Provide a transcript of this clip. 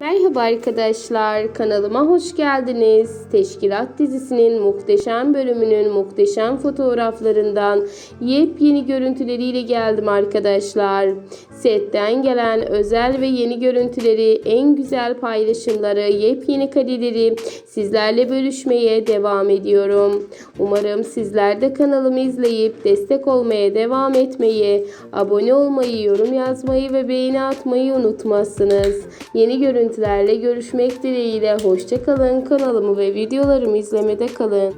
Merhaba arkadaşlar, kanalıma hoş geldiniz. Teşkilat dizisinin muhteşem bölümünün muhteşem fotoğraflarından yepyeni görüntüleriyle geldim arkadaşlar. Setten gelen özel ve yeni görüntüleri, en güzel paylaşımları, yepyeni kareleri sizlerle bölüşmeye devam ediyorum. Umarım sizler de kanalımı izleyip destek olmaya devam etmeyi, abone olmayı, yorum yazmayı ve beğeni atmayı unutmazsınız. Yeni görüntülerle görüşmek dileğiyle. Hoşçakalın. Kanalımı ve videolarımı izlemede kalın.